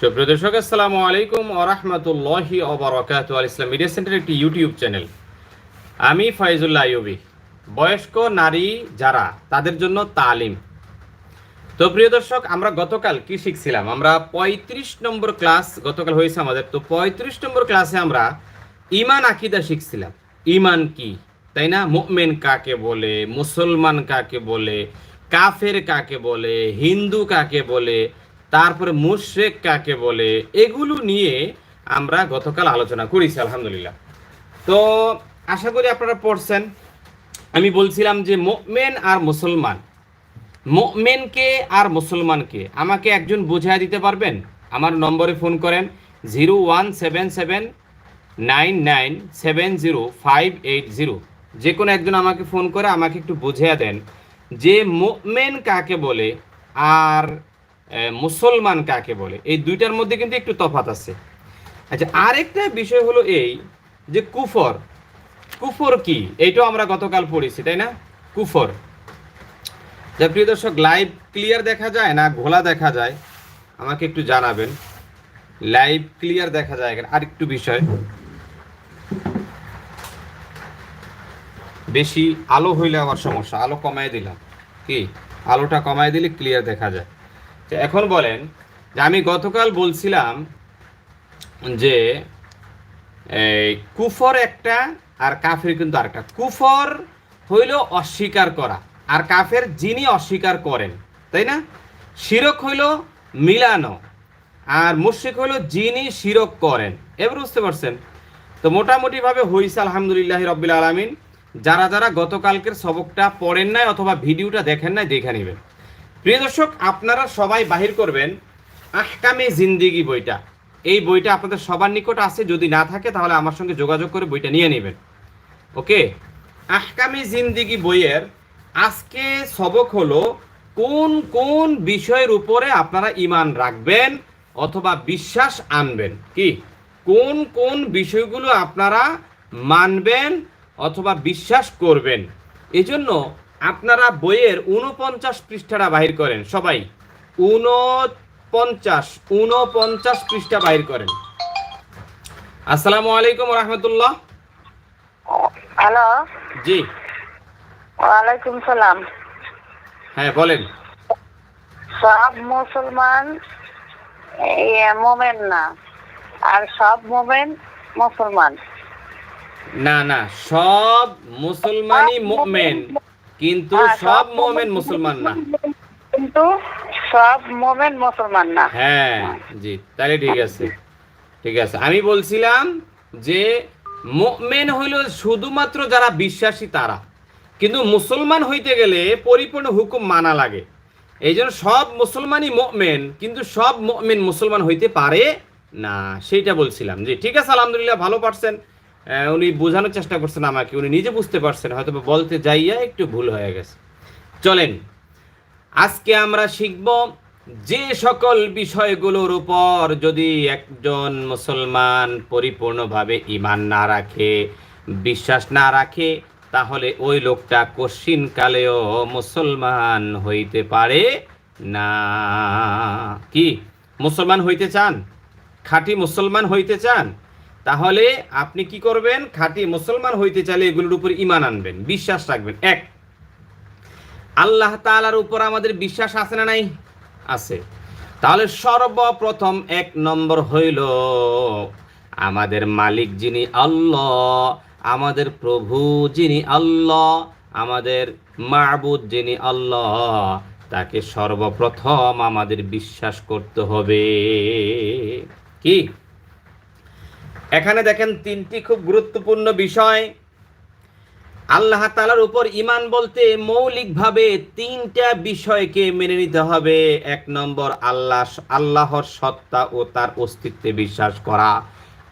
সুপ্রিয় দর্শক, আসসালামু আলাইকুম ওরহমতুল্লাহি ওবরাকাতু আল ইসলাম মিডিয়া সেন্টার একটি ইউটিউব চ্যানেল। আমি ফাইজুল্লাহ আইয়ুবি। বয়স্ক নারী যারা, তাদের জন্য তালিম। তো প্রিয় দর্শক, আমরা গতকাল কি শিখছিলাম? আমরা পঁয়ত্রিশ নম্বর ক্লাস গতকাল হয়েছে আমাদের। তো পঁয়ত্রিশ নম্বর ক্লাসে আমরা ইমান আকিদা শিখছিলাম। ইমান কি? তাই না? মুমিন কাকে বলে? মুসলমান কাকে বলে? কাফের কাকে বলে? হিন্দু কাকে বলে? তারপরে মুশরেক কাকে বলে? এগুলো নিয়ে আমরা গতকাল আলোচনা করেছি, আলহামদুলিল্লাহ। তো আশা করি আপনারা পড়ছেন। আমি বলছিলাম যে মোমেন আর মুসলমান। মোমেনকে আর মুসলমানকে আমাকে একজন বুঝিয়ে দিতে পারবেন? আমার নম্বরে ফোন করেন zero one seven seven nine nine seven zero five eight zero. যে কোনো একজন আমাকে ফোন করে আমাকে একটু বুঝিয়ে দেন যে মোমেন কাকে বলে আর মুসলমান কাকে বলে? এই দুইটার মধ্যে কিন্তু একটু তফাত আছে। আচ্ছা আরেকটা বিষয় হলো এই যে কুফর। কুফর কি? এইটাও আমরা গতকাল পড়েছি, তাই না? কুফর। যা প্রিয় দর্শক, লাইভ ক্লিয়ার দেখা যায় না ঘোলা দেখা যায়? আমাকে একটু জানাবেন। লাইভ ক্লিয়ার দেখা যায় এখানে আরেকটু বিষয়। বেশি আলো হইলে আমার সমস্যা। আলো কমায় দিলাম। কি? আলোটা কমায় দিলে ক্লিয়ার দেখা যায়। তো এখন বলেন যে আমি গতকাল বলছিলাম যে কুফর একটা আর কাফের কিন্তু আরেকটা। কুফর হইল অস্বীকার করা আর কাফের যিনি অস্বীকার করেন, তাই না? শিরক হইল মিলানো আর মুশরিক হইল যিনি শিরক করেন। এবার বুঝতে পারছেন? তো মোটামুটিভাবে হইছে আলহামদুলিল্লাহ রব্বিল আলমিন। যারা যারা গতকালকের সবকটা পড়েন নাই অথবা ভিডিওটা দেখেন নাই, দেখে নেবেন। প্রিয় দর্শক, আপনারা সবাই বাহির করবেন আহকামে জিন্দিগি বইটা। এই বইটা আপনাদের সবার নিকট আছে, যদি না থাকে তাহলে আমার সঙ্গে যোগাযোগ করে বইটা নিয়ে নেবেন। ওকে? আহকামে জিন্দিগি বইয়ের আজকে সবক হলো, কোন কোন বিষয়ের উপরে আপনারা ইমান রাখবেন অথবা বিশ্বাস আনবেন? কি? কোন কোন বিষয়গুলো আপনারা মানবেন অথবা বিশ্বাস করবেন? এজন্য আপনারা বইয়ের উনপঞ্চাশ পৃষ্ঠাটা বাহির করেন সবাই। উনপঞ্চাশ উনপঞ্চাশ পৃষ্ঠা বাহির করেন। আসসালামু আলাইকুম রহমতুল্লাহ। হ্যালো। জি। ওয়ালাইকুম সালাম। হ্যাঁ বলেন। সব মুসলমান মোমেন না। আর সব মোমেন মুসলমান। না না সব মুসলমানই মুমিন। কিন্তু হ্যাঁ, সব মুমিন মুসলমান না। কিন্তু সব মোমেন মুসলমান না। হ্যাঁ জি তাহলে ঠিক আছে। ঠিক আছে আমি বলছিলাম যে মুমিন হইল শুধুমাত্র যারা বিশ্বাসী তারা। কিন্তু মুসলমান হইতে গেলে পরিপূর্ণ হুকুম মানা লাগে। এই জন্য সব মুসলমানই মুমিন কিন্তু সব মুমিন মুসলমান হইতে পারে না সেইটা বলছিলাম। যে ঠিক আছে আলহামদুলিল্লাহ ভালো পারছেন। উনি বোঝানোর চেষ্টা করছেন আমাকে। উনি নিজে বুঝতে পারছেন হয়তো বলতে যাইয়া একটু ভুল হয়ে গেছে। চলেন, আজকে আমরা শিখব যে সকল বিষয়গুলোর উপর যদি একজন মুসলমান পরিপূর্ণভাবে ইমান না রাখে, বিশ্বাস না রাখে, তাহলে ওই লোকটা কশিন কালেও মুসলমান হইতে পারে না। কি? মুসলমান হইতে চান? খাঁটি মুসলমান হইতে চান? তাহলে আপনি কি করবেন? খাঁটি মুসলমান হইতে চাইলে এগুলোর উপর ইমান আনবেন। বিশ্বাস রাখবেন। এক, আল্লাহ তালার উপর আমাদের বিশ্বাস আছে না নাই? আছে। তাহলে সর্বপ্রথম এক নম্বর হইল, আমাদের মালিক যিনি আল্লাহ, আমাদের প্রভু যিনি আল্লাহ, আমাদের মাহবুদ যিনি আল্লাহ, তাকে সর্বপ্রথম আমাদের বিশ্বাস করতে হবে। কি? এখানে দেখেন তিনটি খুব গুরুত্বপূর্ণ বিষয়। আল্লাহ তালার উপর ইমান বলতে মৌলিকভাবে তিনটা বিষয়কে মেনে নিতে হবে। এক নম্বর, আল্লাহ, আল্লাহর সত্তা ও তার অস্তিত্বে বিশ্বাস করা।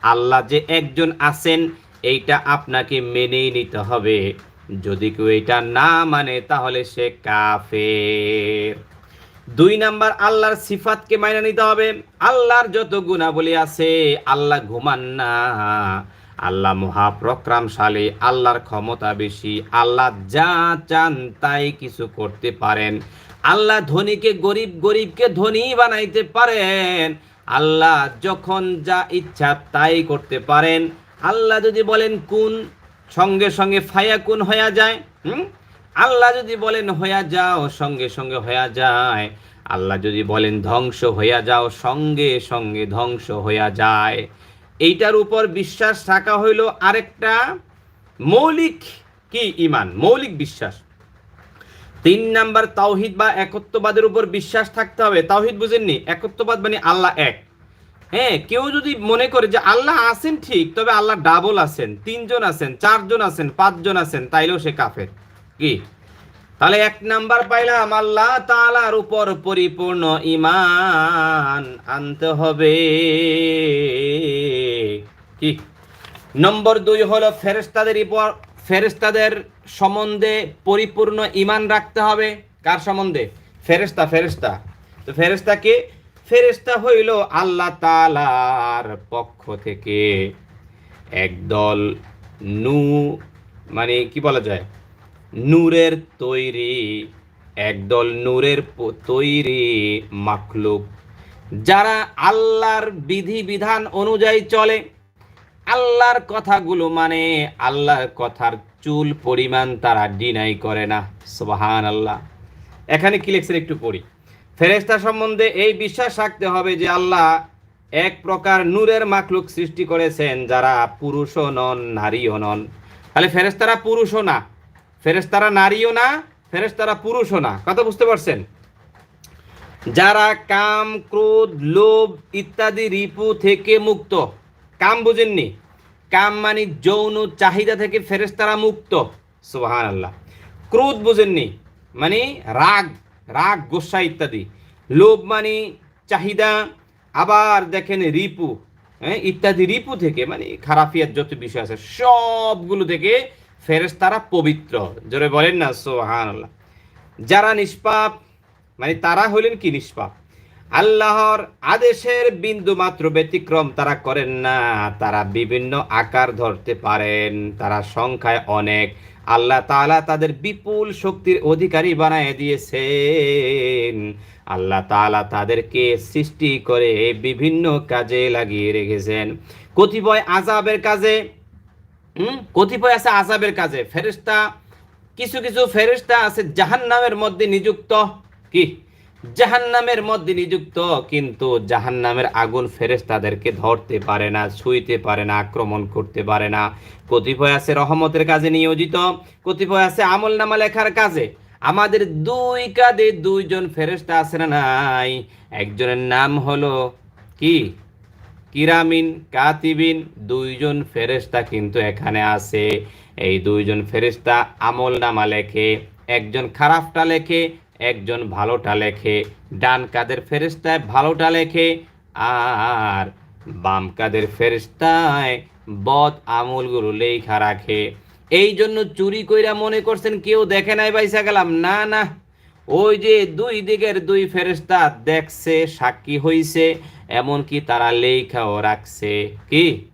আল্লাহ যে একজন আছেন, এইটা আপনাকে মেনেই নিতে হবে। যদি কেউ এটা না মানে তাহলে সে কাফের। দুই নাম্বার, আল্লাহর সিফাতকে মাইনা নিতে হবে। আল্লাহর যত গুণাবলী আছে, আল্লাহ ঘুমান না। আল্লাহ মহাপ্রক্রামশালী, আল্লাহর ক্ষমতা বেশি। আল্লাহ যা চান তাই কিছু করতে পারেন। আল্লাহ ধনীকে গরিব, গরিবকে ধনী বানাইতে পারেন। আল্লাহ যখন যা ইচ্ছা তাই করতে পারেন। আল্লাহ যদি বলেন, কোন? সঙ্গে সঙ্গে ফায়া কোন হয়ে যায়। হুম? আল্লাহ যদি বলেন হইয়া যাও, সঙ্গে সঙ্গে হইয়া যায়। আল্লাহ যদি বলেন ধ্বংস হইয়া যাও, সঙ্গে সঙ্গে ধ্বংস হইয়া যায়। এইটার উপর বিশ্বাস থাকা হইল আরেকটা মৌলিক কি ইমান? মৌলিক বিশ্বাস। তিন নাম্বার, তাওহিদ বা একত্ববাদের উপর বিশ্বাস থাকতে হবে। তাওহিদ বুঝেননি? একত্ববাদ মানে আল্লাহ এক। হ্যাঁ কেউ যদি মনে করে যে আল্লাহ আছেন ঠিক, তবে আল্লাহ ডাবল আছেন, তিনজন আছেন, চারজন আছেন, পাঁচজন আছেন, তাইলেও সে কাফের। কি? তাহলে এক নাম্বার পাইলাম, আল্লাহ তাআলার উপর পরিপূর্ণ ইমান আনতে হবে। কি? নম্বর দুই হলো ফেরেস্তাদের উপর ফেরেস্তাদের সম্বন্ধে পরিপূর্ণ ইমান রাখতে হবে। কার সম্বন্ধে? ফেরেস্তা ফেরেস্তা তো ফেরেস্তাকে ফেরেস্তা হইল আল্লাহ তালার পক্ষ থেকে একদল নু মানে কি বলা যায়? নূরের তৈরি, একদল নূরের তৈরি মাখলুক। যারা আল্লাহর বিধি বিধান অনুযায়ী চলে, আল্লাহর কথাগুলো মানে আল্লাহর কথার চুল পরিমাণ তারা ডিনাই করে না। সুবাহান আল্লাহ এখানে কি লিখছেন একটু পড়ি। ফেরেস্তা সম্বন্ধে এই বিশ্বাস রাখতে হবে যে আল্লাহ এক প্রকার নূরের মাখলুক সৃষ্টি করেছেন যারা পুরুষও নন, নারীও নন। তাহলে ফেরেস্তারা পুরুষও না। ফেরেস্তারা নারীও না ফেরেস্তারা পুরুষও না। কথা বুঝতে পারছেন? যারা কাম, ক্রোধ, লোভ ইত্যাদি রিপু থেকে মুক্ত, কাম বুঝেননি। কাম মানে যৌন চাহিদা থেকে ফেরেস্তারা মুক্ত। সুবাহান আল্লাহ ক্রোধ বুঝেননি মানে রাগ রাগ, গোসা ইত্যাদি। লোভ মানে চাহিদা। আবার দেখেন রিপু হ্যাঁ ইত্যাদি রিপু থেকে মানে খারাপিয়ার যত বিষয় আছে, সবগুলো থেকে ফেরেস্তারা পবিত্র। জোরে বলেন না সোহান আল্লাহ যারা নিষ্পাপ মানে তারা হলেন কি নিষ্পাপ? আল্লাহর আদেশের বিন্দু মাত্র ব্যতিক্রম তারা করেন না। তারা বিভিন্ন আকার ধরতে পারেন। তারা সংখ্যায় অনেক। আল্লাহ তাআলা তাদের বিপুল শক্তির অধিকারী বানায় দিয়েছেন। আল্লাহ তাআলা তাদেরকে সৃষ্টি করে বিভিন্ন কাজে লাগিয়ে রেখেছেন। কতিপয় আজাবের কাজে হুম? কতিপয় আছে আজাবের কাজে। ফেরেশতা, কিছু কিছু ফেরেশতা আছে জাহান্নামের মধ্যে নিযুক্ত। কি? জাহান্নামের মধ্যে নিযুক্ত, কিন্তু জাহান্নামের আগুন ফেরেশতাদেরকে ধরতে পারে না, ছুঁইতে পারে না, আক্রমণ করতে পারে না। কতিপয় আছে রহমতের কাজে নিয়োজিত, কতিপয় আছে আমল নামা লেখার কাজে। আমাদের দুই কাঁধে দুইজন ফেরেশতা আছে না নাই? একজনের নাম হলো কি? কিরামিন কাতিবিন, দুইজন ফেরেস্তা কিন্তু এখানে আছে। এই দুইজন ফেরেস্তা আমল নামা লেখে, একজন খারাপটা লেখে, একজন ভালোটা লেখে। ডান কাদের ফেরেশতায় ভালোটা লেখে, আর বাম কাদের ফেরেশতায় বদ আমলগুলো লেখা রাখে। এই জন্য চুরি কইরা মনে করছেন কেউ দেখে নাই বাইসা গেলাম। না না, ওই যে দুই দিকের দুই ফেরেশতা দেখছে, সাক্ষী হইছে। এমনকি তারা লেখাও রাখছে। কি?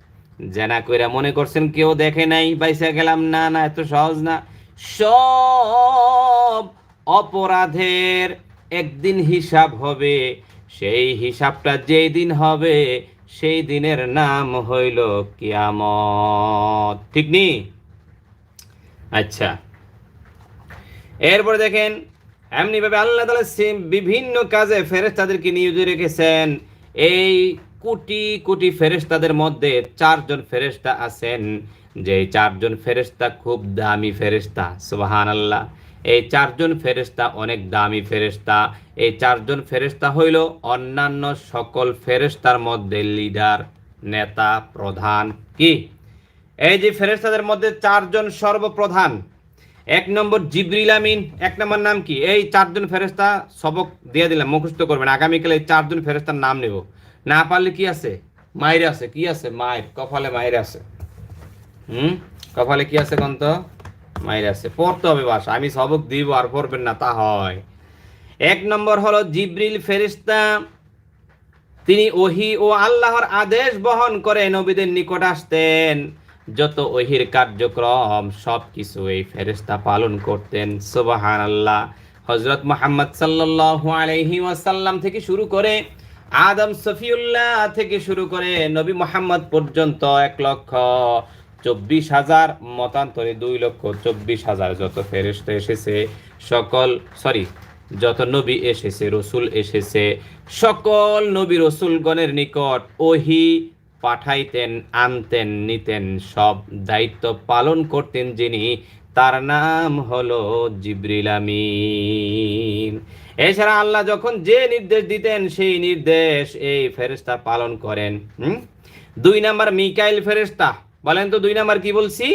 জেনা কইরা মনে করছেন কেউ দেখে নাই? বাইসা গেলাম, না না, এত সহজ না। সব অপরাধের একদিন হিসাব হবে। সেই হিসাবটা যেই দিন হবে, সেই দিনের নাম হইল কিয়ামত। ঠিক নি? আচ্ছা। এরপরে দেখেন, এমনিভাবে আল্লাহ সেম বিভিন্ন কাজে ফেরেশতাদেরকে নিয়োজিত রেখেছেন। এই কোটি কোটি ফেরেস্তাদের মধ্যে চারজন ফেরেশতা আছেন। যে চারজন ফেরেশতা খুব দামি ফেরেশতা সুবাহান আল্লাহ এই চারজন ফেরেশতা অনেক দামি ফেরেশতা। এই চারজন ফেরেশতা হইল অন্যান্য সকল ফেরেস্তার মধ্যে লিডার, নেতা, প্রধান, কি? এই যে ফেরেস্তাদের মধ্যে চারজন সর্বপ্রধান এক নম্বর জিবরিল আমিন, এক নম্বর নাম কি? এই চারজন ফেরেস্তা সবক দিয়ে দিলাম, মুখস্থ করবেন। আগামীকাল এই চারজন ফেরেস্তার নাম নেব। না পারলে কি আছে? মায়ের আছে। কি আছে? মায়ের। কপালে মায়ের আছে। হুম? কপালে কি আছে কন্ত? মায়ের আছে। পড়তে হবে বাস। আমি সবক দিব, আর পড়বেন না, তা হয়। এক নম্বর হলো জিবরিল ফেরিস্তা তিনি ওহি ও আল্লাহর আদেশ বহন করে নবীদের নিকট আসতেন। যত ওহির কার্যক্রম সব কিছু এই ফেরেস্তা পালন করতেন সুবাহান আল্লাহ হজরত মোহাম্মদ সাল্লাল্লাহু আলাইহি ওয়াসাল্লাম থেকে শুরু করে আদম সফিউল্লাহ থেকে শুরু করে নবী মোহাম্মদ পর্যন্ত এক লক্ষ চব্বিশ হাজার, মতান্তরে দুই লক্ষ চব্বিশ হাজার যত ফেরেস্ত এসেছে, সকল সরি যত নবী এসেছে, রসুল এসেছে, সকল নবী রসুলগণের নিকট ওহি পাঠাইতেন, আনতেন, নিতেন, সব দায়িত্ব পালন করতেন যিনি। তার নাম হলো জিব্রিল আমিন। এছাড়া আল্লাহ যখন যে নির্দেশ দিতেন, সেই নির্দেশ এই ফেরেস্তা পালন করেন। দুই নাম্বার মিকাইল ফেরেস্তা বলেন তো দুই নাম্বার কি বলছি?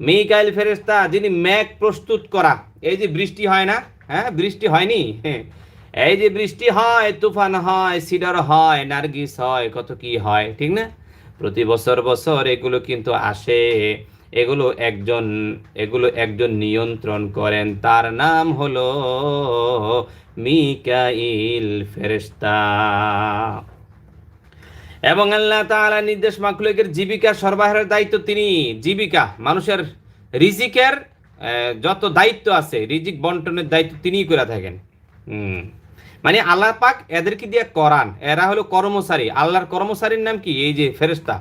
মিকাইল ফেরেস্তা যিনি ম্যাগ প্রস্তুত করা। এই যে বৃষ্টি হয় না? হ্যাঁ বৃষ্টি হয়নি? হ্যাঁ। এই যে বৃষ্টি হয়, তুফান হয়, সিডার হয়, নার্গিস হয়, কত কি হয়, ঠিক না? প্রতি বছর বছর এগুলো কিন্তু আসে। এগুলো একজন এগুলো একজন নিয়ন্ত্রণ করেন। তার নাম হলো মিকাইল ফেরেস্তা এবং আল্লাহ তাআলা নির্দেশ মাকলুকের জীবিকা সরবরাহের দায়িত্ব তিনি। জীবিকা, মানুষের রিজিকের যত দায়িত্ব আছে, রিজিক বন্টনের দায়িত্ব তিনিই করে থাকেন। হুম। মানে আল্লাহ পাক এদেরকে দিয়ে করান এরা হলো কর্মচারী। আল্লাহর কর্মচারীর নাম কি? এই যে ফেরেস্তা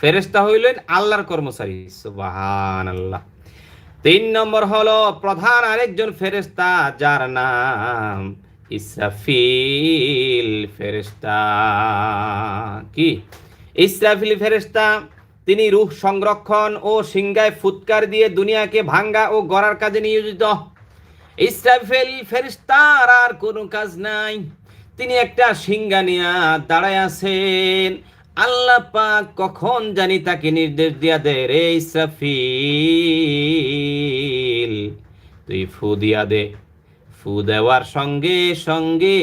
ফেরেস্তা হইলেন আল্লাহর কর্মচারী। সুবাহান আল্লাহ তিন নম্বর হলো প্রধান আরেকজন ফেরেস্তা যার নাম ইসরাফিল ফেরেস্তা কি? ইসরাফিল ফেরেস্তা তিনি রূহ সংরক্ষণ ও সিংগায় ফুৎকার দিয়ে দুনিয়াকে ভাঙ্গা ও গড়ার কাজে নিয়োজিত। ইসরাফিল ফেরেস্তার আর কোনো কাজ নাই। তিনি একটা সিংহা নিয়া দাঁড়ায় আছেন। আল্লাহ পাক কখন জানি তাকে নির্দেশ দিয়া দে রে ইসরাফিল তুই ফু দিয়া দে। ফু দেওয়ার সঙ্গে সঙ্গে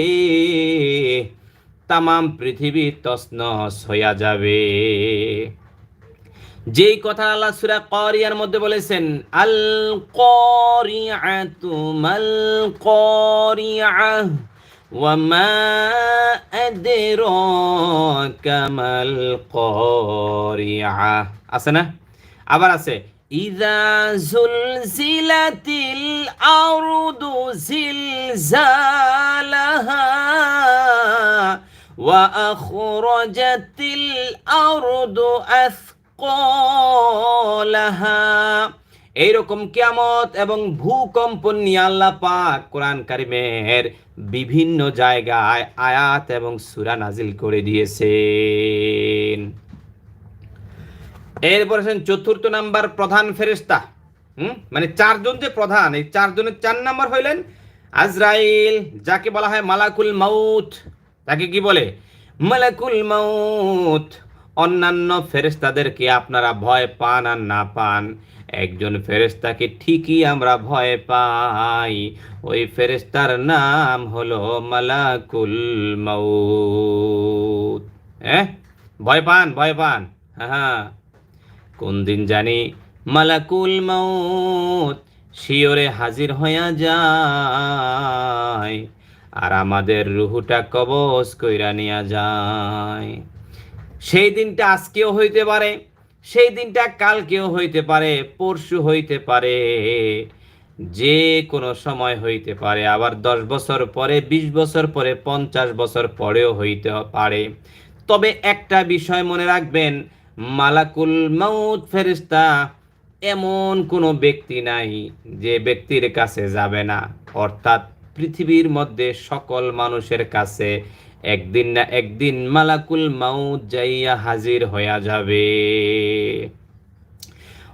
তামাম পৃথিবী তসনস হইয়া যাবে। যেই কথা আল্লাহ সূরা কারিয়ার মধ্যে বলেছেন আল কারিআতু মাল কারিআহ ওয়ামা আদরাকা মাল কারিআহ আছে না আবার আছে ইযা জুলজিলাতিল আরদু জিলজালাহা وأخرجت الأرض أثقالها এইরকম কিয়ামত এবং ভূকম্প নিয়ে আল্লাহ পাক কোরআন কারিমের বিভিন্ন জায়গায় আয়াত এবং সূরা নাজিল করে দিয়েছেন। এরপর চতুর্থ নাম্বার প্রধান ফেরেস্তা মানে চারজন যে প্রধান, এই চারজনের চার নাম্বার হইলেন আজরাইল, যাকে বলা হয় মালাকুল মাউত। তাকে কি বলে? মালাকুল মাউত। অন্যান্য ফেরেস্তাদেরকে আপনারা ভয় পান আর না পান। একজন ফেরেস্তাকে ঠিকই আমরা ভয় পাই। ওই ফেরেস্তার নাম হলো মালাকুল মাউত। হ্যাঁ ভয় পান ভয় পান। হ্যাঁ। কোন দিন জানি মালাকুল মাউত শিওরে হাজির হইয়া যায়। আর আমাদের রুহুটা কবজ কইরা নিয়া যায়। সেই দিনটা আজকেও হইতে পারে, সেই দিনটা কালকেও হইতে পারে, পরশু হইতে পারে, যে কোনো সময় হইতে পারে। আবার দশ বছর পরে, বিশ বছর পরে, পঞ্চাশ বছর পরেও হইতে পারে। তবে একটা বিষয় মনে রাখবেন, মালাকুল মাউত ফেরিস্তা এমন কোনো ব্যক্তি নাই যে ব্যক্তির কাছে যাবে না। অর্থাৎ পৃথিবীর মধ্যে সকল মানুষের কাছে একদিন না একদিন মালাকুল মাউত যাইয়া হাজির হইয়া যাবে।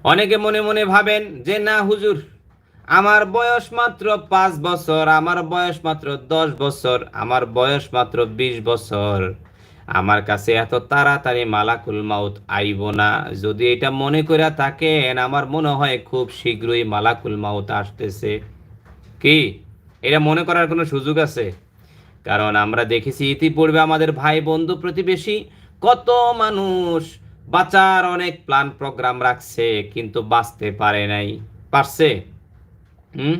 অনেকে মনে মনে ভাবেন যে, না হুজুর, আমার বয়স মাত্র পাঁচ বছর, আমার বয়স মাত্র দশ বছর, আমার বয়স মাত্র বিশ বছর। আমার কাছে এত তাড়াতাড়ি মালাকুল মাউত আইব না। যদি এটা মনে করে থাকেন, আমার মনে হয় খুব শীঘ্রই মালাকুল মাউত আসতেছে। কি? এটা মনে করার কোনো সুযোগ আছে? কারণ আমরা দেখেছি ইতিপূর্বে আমাদের ভাই বন্ধু প্রতিবেশী কত মানুষ বাঁচার অনেক প্ল্যান প্রোগ্রাম রাখছে, কিন্তু বাঁচতে পারে নাই। পারছে? হুম?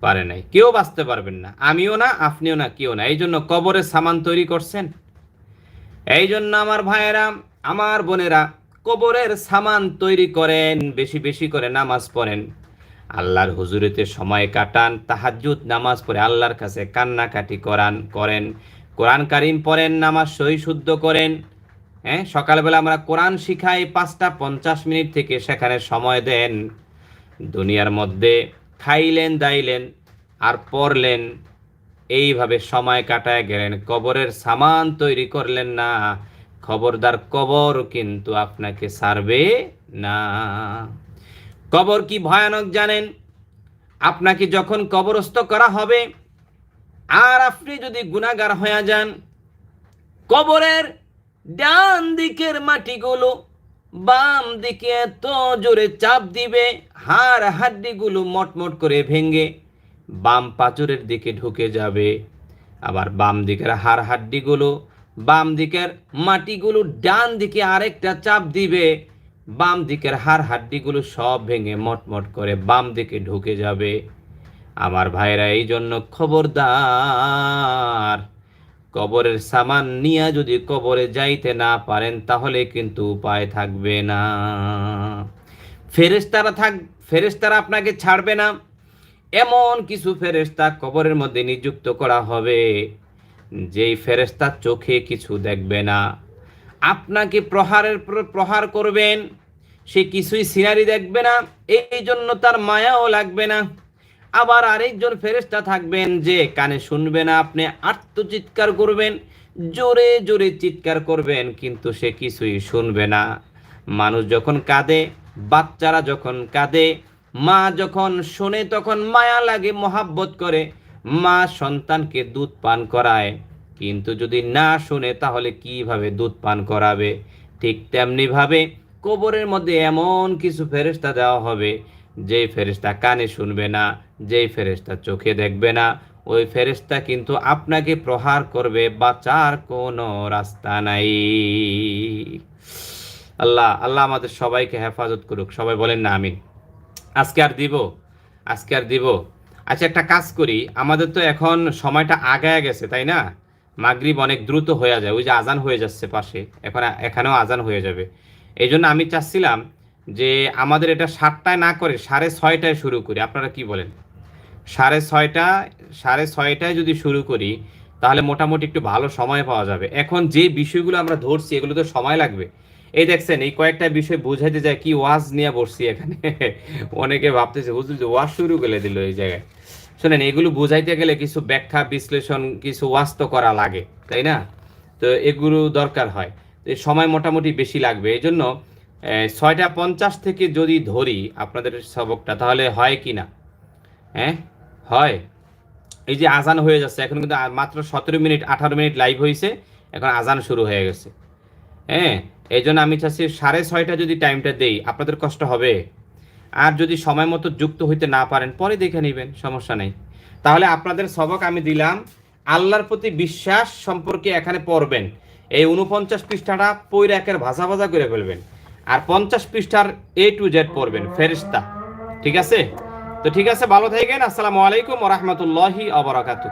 পারে নাই। কেউ বাঁচতে পারবেন না। আমিও না, আপনিও না, কেউ না। এই জন্য কবরের সামান তৈরি করছেন। এই জন্য আমার ভাইয়েরা, আমার বোনেরা কবরের সামান তৈরি করেন, বেশি বেশি করে নামাজ পড়েন। আল্লাহর হুজুরিতে সময় কাটান, তাহাজ্জুদ, নামাজ পড়ে আল্লাহর কাছে কান্নাকাটি করান, করেন। কোরআন কারিম পড়েন, নামাজ সহি শুদ্ধ করেন। হ্যাঁ সকালবেলা আমরা কোরআন শিখাই, পাঁচটা পঞ্চাশ মিনিট থেকে সেখানে সময় দেন। দুনিয়ার মধ্যে খাইলেন, দাইলেন আর পড়লেন, এইভাবে সময় কাটায় গেলেন। কবরের সামান তৈরি করলেন না, খবরদার কবর কিন্তু আপনাকে সারবে না। কবর কি ভয়ানক জানেন? আপনাকে যখন কবরস্থ করা হবে, আর আপনি যদি গুণাগার হয়ে যান, কবরের ডান দিকের মাটিগুলো বাম দিকে এত জোরে চাপ দিবে, হাড় হাড্ডিগুলো মটমট করে ভেঙে বাম পাচুরের দিকে ঢুকে যাবে। আবার বাম দিকের হাড় হাড্ডিগুলো, বাম দিকের মাটিগুলো ডান দিকে আরেকটা চাপ দিবে। বাম দিকের হাড় হাড্ডিগুলো সব ভেঙে মটমট করে বাম দিকে ঢুকে যাবে। আমার ভাইরা এই জন্য খবরদার। কবরের সামান নিয়ে যদি কবরে যাইতে না পারেন, তাহলে কিন্তু উপায় থাকবে না। ফেরেশতারা থাক, ফেরেশতারা আপনাকে ছাড়বে না। এমন কিছু ফেরেশতা কবরের মধ্যে নিযুক্ত করা হবে, যেই ফেরেশতা চোখে কিছু দেখবে না। আপনাকে প্রহারের পর প্রহার করবেন। সে কিছুই সিনারি দেখবে না এই জন্য তার মায়াও লাগবে না। আবার আরেকজন ফেরেস্তা থাকবেন যে কানে শুনবে না, আপনি আত্মচিৎকার করবেন, জোরে জোরে চিৎকার করবেন, কিন্তু সে কিছুই শুনবে না। মানুষ যখন কাঁদে, বাচ্চারা যখন কাঁদে, মা যখন শোনে, তখন মায়া লাগে, মহাব্বত করে। মা সন্তানকে দুধ পান করায়। কিন্তু যদি না শুনে, তাহলে কীভাবে দুধ পান করাবে? ঠিক তেমনিভাবে কবরের মধ্যে এমন কিছু ফেরেশতা দেওয়া হবে যেই ফেরেশতা কানে শুনবে না যেই ফেরেশতা চোখে দেখবে না। ওই ফেরেশতা কিন্তু আপনাকে প্রহার করবে, বাঁচার কোনো রাস্তা নাই। আল্লাহ আল্লাহ আমাদের সবাইকে হেফাজত করুক। সবাই বলেন না আমি আজকে আর দিব, আজকে আর দিব। আচ্ছা একটা কাজ করি। আমাদের তো এখন সময়টা আগায় গেছে, তাই না? মাগরিব অনেক দ্রুত হয়ে যায়, ওই যে আজান হয়ে যাচ্ছে পাশে, এখন এখানেও আজান হয়ে যাবে। এই জন্য আমি চাচ্ছিলাম যে আমাদের এটা সাতটায় না করে সাড়ে ছয়টায় শুরু করি, আপনারা কি বলেন? সাড়ে ছয়টা, সাড়ে ছয়টায় যদি শুরু করি, তাহলে মোটামুটি একটু ভালো সময় পাওয়া যাবে। এখন যে বিষয়গুলো আমরা ধরছি এগুলো তো সময় লাগবে। এই দেখছেন, এই কয়েকটা বিষয় বোঝাইতে যায় কি ওয়াজ নিয়ে বসছি এখানে। অনেকে ভাবতেছে, হুজুর যে ওয়াজ শুরু করে দিল এই জায়গায়। শোনেন, এগুলো বোঝাইতে গেলে কিছু ব্যাখ্যা, বিশ্লেষণ, কিছু ওয়াজ তো করা লাগে, তাই না? তো এগুলো দরকার হয়। সময় মোটামুটি বেশি লাগবে। এই জন্য ছয়টা পঞ্চাশ থেকে যদি ধরি আপনাদের সবকটা, তাহলে হয় কি না? হ্যাঁ? হয়। এই যে আজান হয়ে যাচ্ছে, এখন কিন্তু মাত্র সতেরো মিনিট, আঠারো মিনিট লাইভ হয়েছে এখন আজান শুরু হয়ে গেছে। হ্যাঁ? এই জন্য আমি চাচ্ছি সাড়ে ছয়টা যদি টাইমটা দেই, আপনাদের কষ্ট হবে। আর যদি সময় মতো যুক্ত হইতে না পারেন, পরে দেখে নেবেন, সমস্যা নেই। তাহলে আপনাদের সবক আমি দিলাম, আল্লাহর প্রতি বিশ্বাস সম্পর্কে এখানে পড়বেন। এই উনপঞ্চাশ পৃষ্ঠাটা পৈরাকের ভাজা ভাজা করে ফেলবেন। আর পঞ্চাশ পৃষ্ঠার এ টু জেড পড়বেন ফেরিস্তা ঠিক আছে? তো ঠিক আছে, ভালো থাকেন, আসসালামু আলাইকুম রহমতুল্লাহি আবরাকাতু